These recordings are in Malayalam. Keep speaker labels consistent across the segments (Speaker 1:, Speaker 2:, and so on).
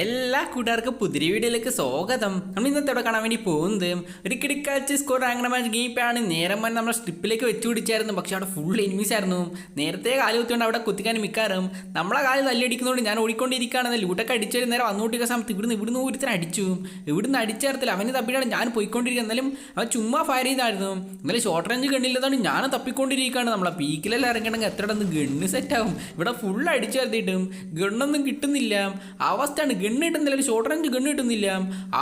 Speaker 1: എല്ലാ കൂട്ടുകാർക്കും പുതിരി വീഡിയോയിലേക്ക് സ്വാഗതം. നമ്മൾ ഇന്നത്തെ ഇവിടെ കാണാൻ വേണ്ടി പോകുന്നത്? ഒരു കിടക്കാഴ്ച സ്കോർ റാങ്കണ മാച്ച് നേരം വന്ന് നമ്മുടെ സ്ട്രിപ്പിലേക്ക് വെച്ച് പിടിച്ചായിരുന്നു. പക്ഷെ അവിടെ ഫുൾ എനിമീസ് ആയിരുന്നു. നേരത്തെ കാൽ കുത്തിക്കൊണ്ട് അവിടെ കുത്തിക്കാൻ മിക്കാറും. നമ്മളെ കാൽ തല്ലടിക്കുന്നതുകൊണ്ട് ഞാൻ ഓടിക്കൊണ്ടിരിക്കുകയാണെന്ന് ലൂട്ടൊക്കെ അടിച്ചു നേരം വന്നുകൊണ്ടിരിക്കുന്ന സമയത്ത് ഇവിടുന്ന് ഇവിടുന്ന് ഒരുത്തരം അടിച്ചു. ഇവിടുന്ന് അടിച്ചേർത്തില്ല അവന് തപ്പിയാണ് ഞാൻ പോയിക്കൊണ്ടിരിക്കുക എന്നാലും അവൻ ചുമ്മാ ഫയർ ചെയ്തായിരുന്നു. എന്നാലും ഷോർട്ട് റേഞ്ച് ഗണ്ണില്ലതാണ് ഞാൻ തപ്പിക്കൊണ്ടിരിക്കുകയാണ്. നമ്മളെ പീക്കിലെല്ലാം ഇറങ്ങണമെങ്കിൽ എത്ര ഗണ്ണ് സെറ്റ് ആവും. ഇവിടെ ഫുൾ അടിച്ചു വരുത്തിയിട്ടും ഗണ്ണൊന്നും കിട്ടുന്നില്ല. അവസ്ഥയാണ് ഗണ്ണ് കിട്ടുന്നില്ല ഒരു ഷോർട്ട് റേഞ്ച് ഗണ്ണ് കിട്ടുന്നില്ല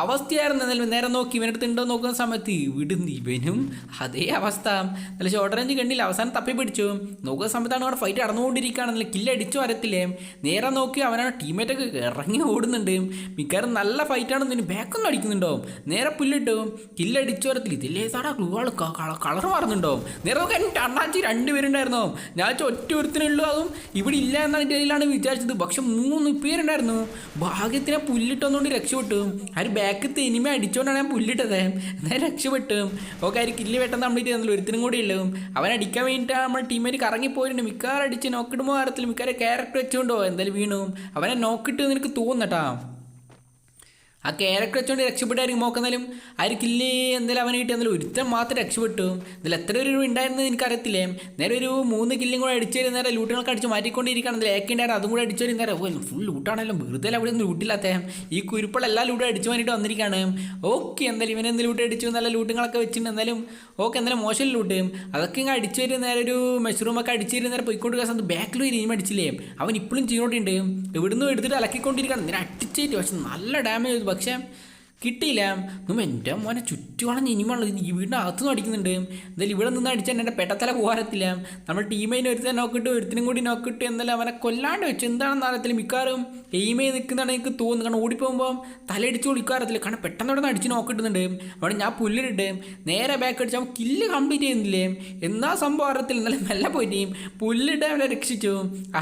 Speaker 1: അവസ്ഥയായിരുന്നു. എന്നാലും നേരെ നോക്കി ഇവനടുത്ത് ഉണ്ടോ നോക്കുന്ന സമയത്ത് ഇവിടുന്ന് ഇവനും അതേ അവസ്ഥ. നല്ല ഷോർട്ട് റേഞ്ച് ഗണ്ണില്ല. അവസാനം തപ്പി പിടിച്ചു. നോക്കുന്ന സമയത്താണ് അവിടെ ഫൈറ്റ് നടന്നുകൊണ്ടിരിക്കുകയാണ്. നല്ല കില്ല് അടിച്ചു വരത്തില്ലേ? നേരെ നോക്കി അവനാണ് ടീമേറ്റൊക്കെ ഇറങ്ങി ഓടുന്നുണ്ട്. മിക്കവാറും നല്ല ഫൈറ്റാണ് ഇതിന് ബാക്കൊന്നും അടിക്കുന്നുണ്ടോ? നേരെ പുല്ലിട്ടു കില്ല് അടിച്ചു വരത്തില്ല. ഇതില്ലേ സാടാ ഗ്ലൂവാൾ കളർ മാറുന്നുണ്ടോ? നേരെ നോക്കി എന്റെ അണ്ണാച്ചി രണ്ടുപേരുണ്ടായിരുന്നോ. ഞാൻ ഒറ്റ ഒരുത്തിനുള്ളൂ. അതും ഇവിടെ ഇല്ല എന്നാണ് ഇതിലാണ് വിചാരിച്ചത്. പക്ഷെ മൂന്ന് പേരുണ്ടായിരുന്നു. ഭാഗ്യത്തിനെ പുല്ലിട്ടൊന്നുകൊണ്ട് രക്ഷപ്പെട്ടു. ആ ഒരു ബാക്ക് തെനിമ അടിച്ചോണ്ടാണ് ഞാൻ പുല്ലിട്ടത്. എന്നാൽ രക്ഷപ്പെട്ടു. ഓക്കെ ആ ഒരു കില്ല് വെട്ടം കംപ്ലീറ്റ് ചെയ്യുന്നില്ല ഒരുത്തിനും കൂടി ഉള്ളൂ. അവൻ അടിക്കാൻ വേണ്ടിയിട്ടാണ് നമ്മുടെ ടീമേറ്റ് കറങ്ങിപ്പോയിട്ടുണ്ട്. മിക്കവാറും അടിച്ച് നോക്കിടുമ്പോൾ അറിയത്തില്ല മിക്കവാറും ക്യാരക്ടർ വെച്ചുകൊണ്ടോ എന്തായാലും വീണു. അവനെ നോക്കിട്ട് നിനക്ക് തോന്നട്ടാ ആ ക്യാരക്ടർ വെച്ചുകൊണ്ട് രക്ഷപ്പെട്ടായിരിക്കും നോക്കുന്നാലും ആയിരിക്കില്ലേ എന്തായാലും അവന് കിട്ടി എന്നാലും ഒരുത്തം മാത്രം രക്ഷപ്പെട്ടു. ഇതിൽ എത്ര ഒരു ഉണ്ടായിരുന്നത് എനിക്കറിയത്തില്ലേ. നേരെ ഒരു മൂന്ന് കില്ലും കൂടെ അടിച്ചു വരും നേരെ ലൂട്ടുകളൊക്കെ അടിച്ച് മാറ്റിക്കൊണ്ടിരിക്കുകയാണ്. അതിൽ ഏക്കുണ്ടായിരുന്നു അതും കൂടെ അടിച്ചു വരും നേരെ ഓ ഫുൾ ലൂട്ടാണല്ലോ വെറുതെ അവിടെ ഒന്നും ലൂട്ടില്ലാത്ത ഈ കുരുപ്പുള്ള എല്ലാ ലൂട്ടും അടിച്ചു വേണ്ടിയിട്ട് വന്നിരിക്കുകയാണ്. ഓക്കെ എന്തായാലും ഇവൻ ലൂട്ട് അടിച്ചു? നല്ല ലൂട്ടുകളൊക്കെ വെച്ചിട്ടുണ്ട്. എന്നാലും ഓക്കെ എന്തായാലും മോശം ലൂട്ട് അതൊക്കെ ഇങ്ങനെ അടിച്ചു വരും നേരെ ഒരു മെഷറൂമൊക്കെ അടിച്ചു വരും നേരെ പോയിക്കൊണ്ട് സമയത്ത് ബാക്കിൽ ഇനിമ അടിച്ചില്ലേ. അവൻ ഇപ്പോഴും ചെയ്തോണ്ടിണ്ട് ഇവിടുന്ന് എടുത്തിട്ട് അലക്കിക്കൊണ്ടിരിക്കുകയാണ്. ഇങ്ങനെ അടിച്ചേറ്റ് പക്ഷെ നല്ല ഡാമേജ് പക്ഷേ കിട്ടിയില്ല. നമ്മ എന്റെ മോനെ ചുറ്റുവളഞ്ഞ് ഇനിമുള്ള ഈ വീടിന്റെ അകത്തുനിന്ന് അടിക്കുന്നുണ്ട്. എന്തായാലും ഇവിടെ നിന്ന് അടിച്ചാൽ എന്റെ പെട്ടത്തല പോകാറത്തില്ല നമ്മൾ ടീമേനെ ഒരുത്തനെ നോക്കിയിട്ട് ഒരുത്തിനും കൂടി നോക്കിയിട്ട് എന്തായാലും അവനെ കൊല്ലാണ്ട് വെച്ചു. എന്താണെന്ന് അറിയത്തില്ല മിക്കവാറും എയിമേ നിൽക്കുന്നതാണ് എനിക്ക് തോന്നുന്നു കാരണം ഓടിപ്പോകുമ്പോൾ തലയടിച്ച് ഒളിക്കാറത്തില്ല കാരണം പെട്ടെന്ന് ഇവിടെ അടിച്ച് നോക്കിയിട്ടുണ്ട് അവിടെ ഞാൻ പുല്ലിട്ട് നേരെ ബാക്ക് അടിച്ച് അവൻ കില്ല് കംപ്ലീറ്റ് ചെയ്യുന്നില്ലേ? എന്നാ സംഭവം അറിയത്തില്ല. എന്നാലും മെല്ലെ പോയിട്ടേയും പുല്ലിട്ട് അവനെ രക്ഷിച്ചു.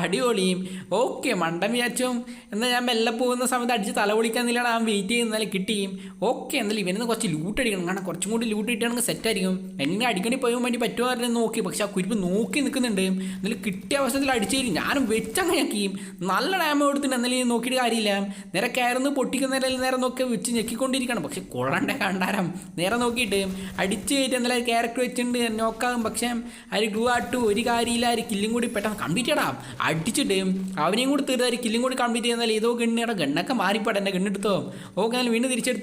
Speaker 1: അടിപൊളിയും. ഓക്കെ മണ്ടം വിചാരിച്ചും. എന്നാൽ ഞാൻ മെല്ലെ പോകുന്ന സമയത്ത് അടിച്ച് തല വിളിക്കാന്നില്ലാണ് അവൻ വെയിറ്റ് ചെയ്യുന്നാലും കിട്ടിയും ഓക്കെ എന്നാലും ഇവനെന്ന് കുറച്ച് ലൂട്ട് അടിക്കണം. കാരണം കുറച്ചും കൂടി ലൂട്ട് കിട്ടുകയാണെങ്കിൽ സെറ്റ് ആയിരിക്കും. എങ്ങനെ അടിക്കണി പോകാൻ വേണ്ടി പറ്റുമോ എന്ന് നോക്കി. പക്ഷെ ആ കുരിപ്പ് നോക്കി നിൽക്കുന്നുണ്ട്. എന്നാലും കിട്ടിയ അവസരത്തിൽ അടിച്ചേരും ഞാനും വെച്ചങ്ങനെ ആക്കിയും നല്ല ഡാമ കൊടുത്തിട്ട് എന്നാലും നോക്കിയിട്ട് കാര്യമില്ല. നേരെ കയറുന്ന പൊട്ടിക്കുന്ന നേരെ നോക്കി വെച്ച് ഞെക്കിക്കൊണ്ടിരിക്കണം പക്ഷെ കൊള്ളണ്ട കണ്ടാരം. നേരെ നോക്കിയിട്ട് അടിച്ച് കയറ്റി എന്നാലും ക്യാരക്ടർ വെച്ചിട്ടുണ്ട്. നോക്കാം പക്ഷേ ആര് ഗ്ലൂ ആട്ട് ഒരു കാര്യമില്ല. ഒരു കില്ലും കൂടി പെട്ടെന്ന് കംപ്ലീറ്റ് ചെയ്യടാം. അടിച്ചിട്ട് അവനെയും കൂടി തീർത്ത്. ആ കില്ലും കൂടി കംപ്ലീറ്റ് ചെയ്യുന്നാൽ ഏതോ ഗണ്ണിയുടെ ഗണ്ണൊക്കെ മാറിപ്പോട്ടെ എന്റെ ഗണ്ണെടുത്തോ. ഓക്കെ എന്നാലും വീണ്ടും തിരിച്ചെടുത്തു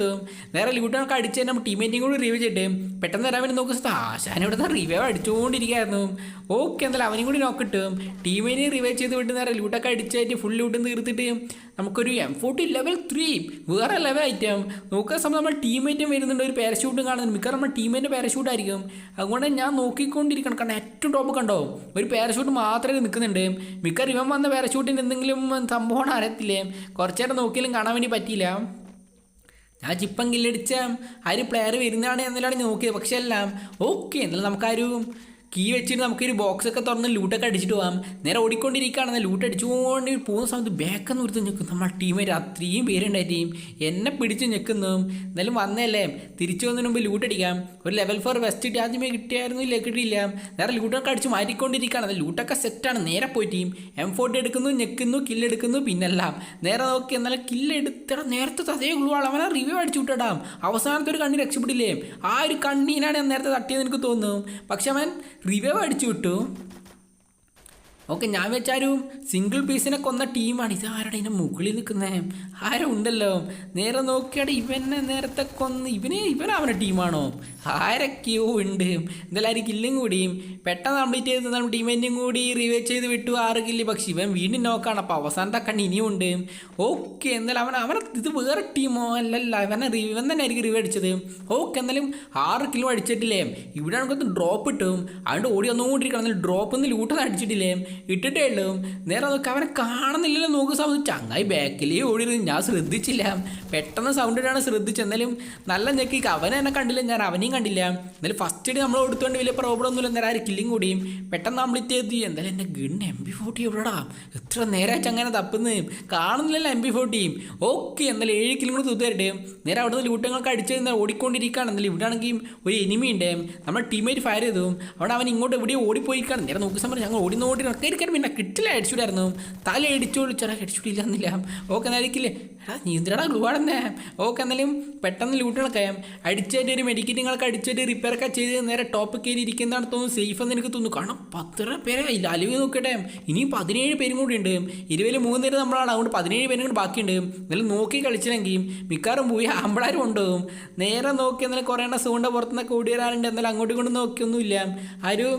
Speaker 1: നേരെ ലൂട്ടൊക്കെ അടിച്ച് തന്നെ ടീമേറ്റിയും കൂടി റിവ്യൂ ചെയ്തിട്ട് പെട്ടെന്ന് തരാൻ വേണ്ടി നോക്കുന്ന ആശാൻ ഇവിടെ റിവ്യൂ അടിച്ചുകൊണ്ടിരിക്കുകയായിരുന്നു ഓക്കെ എന്തായാലും അവനും കൂടി നോക്കിട്ട് ടീമിനെ റിവൈവ് ചെയ്ത് വിട്ട് നേരെ ലൂട്ടൊക്കെ അടിച്ചായിട്ട് ഫുൾ ലൂട്ടും തീർത്തിട്ട് നമുക്കൊരു എം ഫോർട്ടി ലെവൽ ത്രീ വേറെ ലെവൽ ഐറ്റം നോക്കുന്ന സമയം നമ്മൾ ടീമേറ്റും വരുന്നുണ്ട്. ഒരു പാരഷൂട്ടും കാണുന്നുണ്ട്. മിക്കവാറും നമ്മൾ ടീമേറ്റ് പാരഷൂട്ട് ആയിരിക്കും. അതുകൊണ്ട് ഞാൻ നോക്കിക്കൊണ്ടിരിക്കണം. കാരണം ഏറ്റവും ടോപ്പ് കണ്ടോ? ഒരു പാരഷൂട്ട് മാത്രമേ നിൽക്കുന്നുണ്ട്. മിക്ക ഇവൻ വന്ന പാരഷൂട്ടിന് എന്തെങ്കിലും സംഭവമാണ് അറിയത്തില്ലേ? കുറച്ചേരം നോക്കിയാലും കാണാൻ വേണ്ടി പറ്റിയില്ല. ഞാൻ ചിപ്പം കില്ലടിച്ച ആ ഒരു പ്ലെയർ വരുന്നതാണ് എന്നല്ലാണ് നോക്കിയത്. പക്ഷെ എല്ലാം ഓക്കെ എന്നാലും നമുക്കൊരു കീ വെച്ചിട്ട് നമുക്കൊരു ബോക്സ് ഒക്കെ തുറന്ന് ലൂട്ടൊക്കെ അടിച്ചിട്ട് പോകാം നേരെ ഓടിക്കൊണ്ടിരിക്കുകയാണെന്ന് ലൂട്ട് അടിച്ചുകൊണ്ട് പോകുന്ന സമയത്ത് ബാക്കെന്ന് ഒരുത്ത് ഞെക്കും നമ്മൾ ടീമേറ്റ് അത്രയും പേരുണ്ടായിട്ടും എന്നെ പിടിച്ച് നിൽക്കുന്നു. എന്നാലും വന്നല്ലേ തിരിച്ചു വന്നതിന് മുമ്പ് ലൂട്ട് അടിക്കാം. ഒരു ലെവൽ ഫോർ വെസ്റ്റ് ആദ്യമേ കിട്ടിയായിരുന്നു ഇല്ല കിട്ടിയില്ല. നേരെ ലൂട്ടൊക്കെ അടിച്ച് മാറ്റിക്കൊണ്ടിരിക്കുകയാണ്. ലൂട്ടൊക്കെ സെറ്റാണ് നേരെ പോയി ടീം എം ഫോർട്ടി എടുക്കുന്നു ഞെക്കുന്നു കില്ലെടുക്കുന്നു പിന്നെല്ലാം. നേരെ നോക്കി എന്നാലും കില്ലെടുത്ത നേരത്തെ അതേ ഗ്ലൂ ആണ്. അവനെ റിവ്യൂ അടിച്ചു വിട്ടിടാം. അവസാനത്തെ ഒരു കണ്ണി രക്ഷപ്പെട്ടില്ലേ ആ ഒരു കണ്ണീനാണ് ഞാൻ നേരത്തെ തട്ടിയത് എനിക്ക് തോന്നുന്നു. പക്ഷെ അവൻ റിവ്യൂ അടിച്ചു വിട്ടു. ഓക്കെ ഞാൻ വെച്ചാലും സിംഗിൾ പീസിനെ കൊന്ന ടീമാണ് ഇത് ആരുടെ ഇതിന് മുകളിൽ നിൽക്കുന്നേ? ആരും ഉണ്ടല്ലോ. നേരെ നോക്കിയാടെ ഇവനെ നേരത്തെ കൊന്ന് ഇവനെ അവന്റെ ടീമാണോ ആരൊക്കെയോ ഉണ്ട്. എന്തായാലും കില്ലും കൂടിയും പെട്ടെന്ന് കംപ്ലീറ്റ് ചെയ്ത് നമ്മൾ ടീമിന്റെയും കൂടി റിവൈവ് ചെയ്ത് വിട്ടു ആറ് കില്ല് പക്ഷെ ഇവൻ വീണ്ടും നോക്കാണ് അപ്പോൾ അവസാനത്തെ കണ്ണ് ഇനിയും ഉണ്ട്. ഓക്കെ എന്തായാലും അവൻ അവനെ ഇത് വേറെ ടീമോ അല്ലല്ല. ഇവനെ ഇവൻ തന്നെ ആയിരിക്കും റിവ്യൂ അടിച്ചത്. ഓക്കെ എന്തായാലും ആറ് കിലോ അടിച്ചിട്ടില്ലേ? ഇവിടെ നമുക്കൊന്ന് ഡ്രോപ്പ് ഇട്ടും. അതുകൊണ്ട് ഓടി വന്നുകൊണ്ടിരിക്കണം എന്നാലും ഡ്രോപ്പ് ഒന്ന് ലൂട്ടൊന്നും അടിച്ചിട്ടില്ലേ? ഇട്ടിട്ടേ ഉള്ളൂ. നേരെ നോക്കുക അവനെ കാണുന്നില്ലല്ലോ. നോക്ക് സൗണ്ട്. ചങ്ങായി ബാക്കിലേ ഓടിയിരുന്നു. ഞാൻ ശ്രദ്ധിച്ചില്ല. പെട്ടെന്ന് സൗണ്ട് ഇട്ടാണ് ശ്രദ്ധിച്ചത്. എന്നാലും നല്ല ഞെക്കി. അവനെ എന്നെ കണ്ടില്ല. ഞാൻ അവനെയും കണ്ടില്ല. എന്നാലും ഫസ്റ്റ് ഇടി നമ്മൾ കൊടുത്തുകൊണ്ട് വലിയ പ്രോബ്ലം ഒന്നുമില്ല. നേരെ ആര് കില്ലിങ് കൂടിയും. പെട്ടെന്ന് കംപ്ലീറ്റ് ചെയ്ത് എന്തായാലും എന്റെ ഗൺ എം ബി ഫോർട്ടി എവിടെടാ? എത്ര നേരമായിട്ട് അങ്ങനെ തപ്പുന്നു കാണുന്നില്ലല്ലോ എം ബി ഫോർട്ടിയും ഓക്കെ എന്നാലും ഏഴ് കിലും കൂടി തൂത്തരട്ടെ നേരെ അവിടുന്ന് ലൂട്ടങ്ങളൊക്കെ അടിച്ച് ഓടിക്കൊണ്ടിരിക്കുകയാണ്. എന്നാലും ഇവിടെ ആണെങ്കിൽ ഒരു എനിമി ഉണ്ട്. നമ്മൾ ടീമേറ്റ് ഫയർ ചെയ്തു. അവിടെ അവൻ ഇങ്ങോട്ട് എവിടെയോ ഓടിപ്പോയിക്കാണ് നേരെ നോക്കി സമയം ഞങ്ങൾ ഓടി നോടി നടക്കുക കയറിക്കാൻ പിന്നെ കിട്ടില്ല അടിച്ചുവിടായിരുന്നു തല അടിച്ചു വിളിച്ചാൽ അടിച്ചുവിടില്ല എന്നില്ല ഓക്കെ എന്നായിരിക്കില്ലേ എടാ നീ എന്തിനാടാ ഗ്ലൂവാണെന്നേ ഓക്കെ എന്നാലും പെട്ടെന്ന് ലൂട്ടുകളൊക്കെ അടിച്ചതിന്റെ ഒരു മെഡിക്കറ്റിങ്ങൾക്ക് അടിച്ചിട്ട് റിപ്പയർ ഒക്കെ ചെയ്ത് നേരെ ടോപ്പ് കയറി ഇരിക്കുന്നതാണ് തോന്നുന്നു. സേഫ് എന്ന് എനിക്ക് തോന്നുന്നു. കാരണം പത്തര പേരെ ഇല്ല അലുവി നോക്കട്ടെ. ഇനിയും പതിനേഴ് പേരും കൂടി ഉണ്ട്. ഇരുപതിൽ മൂന്ന് പേര് നമ്മളാണ്. അതുകൊണ്ട് പതിനേഴ് പേരും കൂടി ബാക്കിയുണ്ട്. എന്നാലും നോക്കി കളിച്ചില്ലെങ്കിൽ മിക്കവാറും പോയി അമ്പളാരും ഉണ്ടാവും നേരെ നോക്കി എന്നാലും കുറേ എണ്ണം സൂണ്ട പുറത്തുനിന്നൊക്കെ ഓടി വരാറുണ്ട്. എന്നാലും അങ്ങോട്ടും ഇങ്ങോട്ടും നോക്കിയൊന്നുമില്ല. ആ ഒരു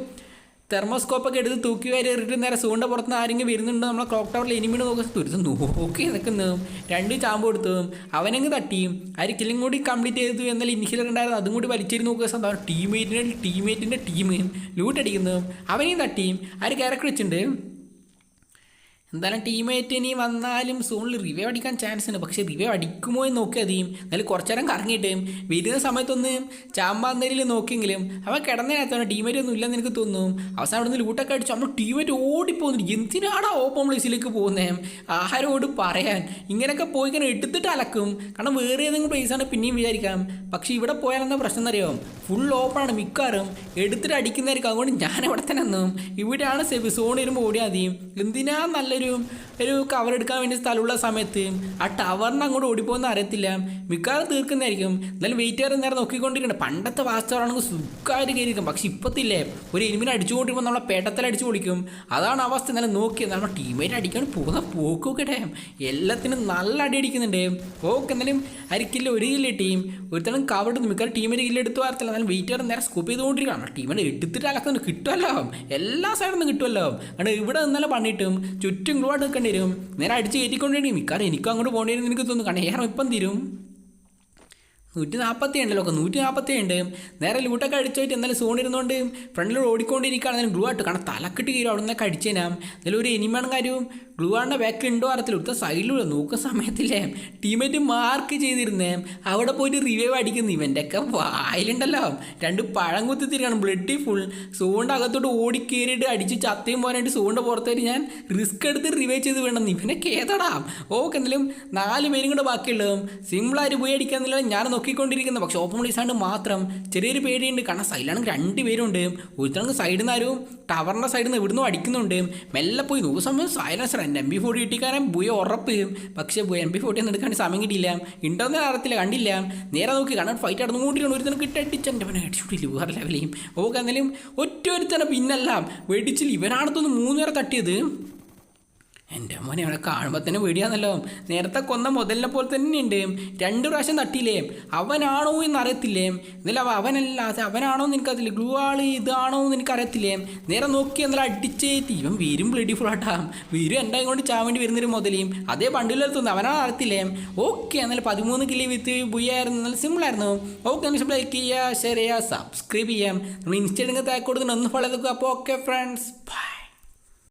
Speaker 1: തെർമോസ്കോപ്പൊക്കെ എടുത്ത് തൂക്കി വരെ ഇറിട്ട് നേരെ സൂണ്ട പുറത്തുനിന്ന് ആരെങ്കിലും വരുന്നുണ്ടോ നമ്മളെ ക്ലോക്ക് ടവറിൽ എനിമിന് നോക്കി. തുരുത്ത് നോക്കി നിൽക്കുന്നു. രണ്ട് ചാമ്പ് കൊടുത്തു. അവനങ്ങ് തട്ടി ആര് കില്ലും കൂടി കംപ്ലീറ്റ് ചെയ്തു എന്നാൽ ഇനിഷ്യൽ ഉണ്ടായിരുന്നു അതും കൂടി വലിച്ചിരി നോക്കുക സ്വന്തം ടീമേറ്റിന്റെ ടീമേറ്റിന്റെ ടീം ലൂട്ട് അടിക്കുന്നു. അവനെയും തട്ടിയും. ആര് ക്യാരക്ടർ വെച്ചിട്ടുണ്ട്. എന്തായാലും ടീമേറ്റ് ഇനി വന്നാലും സോണിൽ റിവൈവ് അടിക്കാൻ ചാൻസ് ഉണ്ട്. പക്ഷേ റിവൈവ് അടിക്കുമോ എന്ന് നോക്കി അധികം എന്നാലും കുറച്ചു നേരം കറങ്ങിയിട്ട് വരുന്ന സമയത്തൊന്ന് ചാമ്പാന്തരിൽ നോക്കിയെങ്കിലും അവൻ കിടന്നതിനകത്താണ് ടീമേറ്റ് ഒന്നും ഇല്ലെന്ന് എനിക്ക് തോന്നും അവസാനം അവിടെ നിന്ന് ലൂട്ടൊക്കെ അടിച്ചു നമ്മൾ ടീമേറ്റ് ഓടിപ്പോകുന്നു എന്തിനാണ് ഓപ്പൺ പ്ലേസിലേക്ക് പോകുന്നത് ആരോട് പറയാൻ? ഇങ്ങനെയൊക്കെ പോയി ഇങ്ങനെ എടുത്തിട്ട് അലക്കും. കാരണം വേറെ ഏതെങ്കിലും പ്ലേസാണ് പിന്നെയും വിചാരിക്കാം. പക്ഷേ ഇവിടെ പോയാൽ എന്താ പ്രശ്നം എന്നറിയോ? ഫുൾ ഓപ്പണാണ് മിക്കാറും എടുത്തിട്ട് അടിക്കുന്നതായിരിക്കും. അതുകൊണ്ട് ഞാൻ അവിടെ തന്നെ നിന്നും. ഇവിടെയാണ് സോൺ വരുമ്പോൾ ഓടിയാൽ മതി. എന്തിനാ നല്ലൊരു ഒരു കവർ എടുക്കാൻ വേണ്ടി സ്ഥലമുള്ള സമയത്ത് ആ ടവറിന് അങ്ങോട്ട് ഓടിപ്പോകുന്ന അറിയത്തില്ല. മിക്കവാറും തീർക്കുന്നതായിരിക്കും. എന്നാലും വെയിറ്റ് ചെയ്യാൻ നേരം നോക്കിക്കൊണ്ടിരിക്കണം പണ്ടത്തെ വാസ്തവമാണെങ്കിൽ സുഖമായിട്ട് കയറിയിരിക്കും. പക്ഷെ ഇപ്പത്തില്ലേ ഒരു എനിമിനെ അടിച്ചുകൊണ്ടിരിക്കുമ്പോൾ നമ്മളെ പേട്ടത്തിൽ അടിച്ചു പൊളിക്കും. അതാണ് അവസ്ഥ. എന്നാലും നോക്കി നമ്മുടെ ടീമേറ്റ് അടിക്കാൻ പോകുന്ന പോക്കൊക്കെ എല്ലാത്തിനും നല്ല അടി അടിക്കുന്നുണ്ട്. ഓക്കെ എന്നാലും അരിക്കില്ല ഒരു കില്ല ടീം ഒരുത്തരം കവർ എടുത്ത് മിക്കവാറും ടീമിന്റെ കില്ല എടുത്തു വരത്തില്ല. എന്നാലും വെയിറ്റ് ചെയ്യാൻ നേരം സ്കൂപ്പ് ചെയ്തുകൊണ്ടിരിക്കണം ടീമിനെ എടുത്തിട്ട് അലക്കുന്നു കിട്ടുമല്ലോ. എല്ലാ സൈഡിൽ നിന്ന് കിട്ടുമല്ലോ. കാരണം ഇവിടെ നിന്നാലും പണിയിട്ടും. ചുറ്റും ഗ്ലൂവായിട്ട് നിൽക്കേണ്ടി. വരും നേരെ അടിച്ച് കയറ്റിക്കൊണ്ടിരിക്കും. മിക്കവാറും എനിക്കും അങ്ങോട്ട് പോകേണ്ടി വരും എനിക്ക് തോന്നുന്നു. കാരണം ഏറെ ഇപ്പം തരും. നൂറ്റി നാൽപ്പത്തി ഉണ്ടല്ലോ ഒക്കെ നൂറ്റി നാൽപ്പത്തി ഉണ്ട് നേരെ ലൂട്ടൊക്കെ അടിച്ചു പോയിട്ട് എന്നാലും സോൺ ഇരുന്നുകൊണ്ട് ഫ്രണ്ടിൽ ഓടിക്കൊണ്ടിരിക്കുകയാണ്. ഗ്ലൂ ആയിട്ട്. കാരണം തലക്കിട്ട് കീഴും അവിടെ നിന്നൊക്കെ അടിച്ചേനാം. എന്നാലും ഒരു എനിമാണ് കാര്യവും ഗ്ലൂ ബാക്ക് ഉണ്ടോ അറിയത്തില്ല. ഇവിടുത്തെ സൈഡിലൂടെ നോക്കുന്ന സമയത്തില്ലേ. ടീമേറ്റ് മാർക്ക് ചെയ്തിരുന്നേ. അവിടെ പോയിട്ട് റിവൈവ് അടിക്കുന്നു. ഇവന്റെ ഒക്കെ വായിലുണ്ടല്ലോ. രണ്ട് പഴം കുത്തിത്തിരിക്കണം ബ്ലഡ് ഫുൾ സോണിന്റെ അകത്തോട്ട് ഓടിക്കേറിയിട്ട് അടിച്ച് ചത്തയും പോകാനായിട്ട് സോണിന്റെ പുറത്തേക്ക് ഞാൻ റിസ്ക് എടുത്ത് റിവൈവ് ചെയ്ത് വേണം ഇവനൊക്കെ ഏതടാം? ഓക്കെ എന്തെങ്കിലും നാല് പേരും കൂടെ ബാക്കിയുള്ളതും സിമ്പിളായിട്ട് പോയി അടിക്കാന്നില്ല ഞാൻ നോക്കിക്കൊണ്ടിരിക്കുന്നത്. പക്ഷേ ഓപ്പൺ പ്ലേസാണ്ട് മാത്രം ചെറിയൊരു പേടിയുണ്ട്. കാരണം സൈഡിലാണെങ്കിൽ രണ്ട് പേരുണ്ട്. ഒരുത്തണെങ്കിൽ സൈഡിൽ നിന്ന് ആരും ടവറിന്റെ സൈഡിൽ നിന്ന് ഇവിടുന്ന് അടിക്കുന്നുണ്ട്. മെല്ലെ പോയി നോക്കുന്ന സമയം. സൈലൻസർ എന്റെ എം ബി ഫോർട്ടി കിട്ടിക്കാരൻ ബുയ ഉറപ്പ്. പക്ഷേ എം ബി ഫോർട്ടി ഒന്നും എടുക്കാൻ സമയം കിട്ടിയില്ല. ഉണ്ടോന്ന് അറിയത്തില്ല കണ്ടില്ല. നേരെ നോക്കി കാരണം ഫൈറ്റ് നടന്നുകൊണ്ടിരിക്കണം ഒരുത്തനെ കിട്ടടിച്ച് എന്റെ പിന്നെ അടിച്ചുകൂട്ടില്ല വേറെ ലെവലെയും ഓക്കെ എന്തായാലും ഒറ്റ ഒരുത്തനെ പിന്നെല്ലാം. വെടിച്ചിൽ ഇവനാണത്തൊന്ന് മൂന്ന് പേരെ തട്ടിയത്. എന്റെ മോനെ അവളെ കാണുമ്പോൾ തന്നെ പേടിയാന്നല്ലോ നേരത്തെ കൊന്ന മുതലിനെ പോലെ തന്നെ ഉണ്ട് രണ്ട് പ്രാവശ്യം തട്ടിയില്ലേ? അവനാണോ എന്ന് അറിയത്തില്ലേ എന്നാലും അവ അവനല്ല അവനാണോ എന്ന് എനിക്കറിയത്തില്ല? ഗ്ലൂ ആൾ ഇതാണോ എന്ന് എനിക്കറിയത്തില്ലേ? നേരെ നോക്കി എന്നാലും അടിച്ചേത്തി ഇവൻ വീരും ബ്ലഡി ഫുൾ ആട്ടാ. വീരും എന്റെ കൊണ്ട് ചാൻ വേണ്ടി വരുന്നൊരു മുതലേയും അതേ പണ്ടിലെത്തുന്നു അവനാണ് അറിയത്തില്ലേ? ഓക്കെ എന്നാലും പതിമൂന്ന് കിലോ വിത്ത് ബുയായിരുന്നു നല്ല സിമ്പിളായിരുന്നു ഓക്കെ എന്നാൽ ലൈക്ക് ചെയ്യുക ഷെയർ ചെയ്യുക സബ്സ്ക്രൈബ് ചെയ്യാം നമ്മൾ ഇൻസ്റ്റാഗ്രാമിൽ താക്ക് കൊടുത്തിട്ട് ഒന്ന് ഫോളോ ചെയ്തേക്കുക അപ്പോൾ ഓക്കെ ഫ്രണ്ട്സ് ബൈ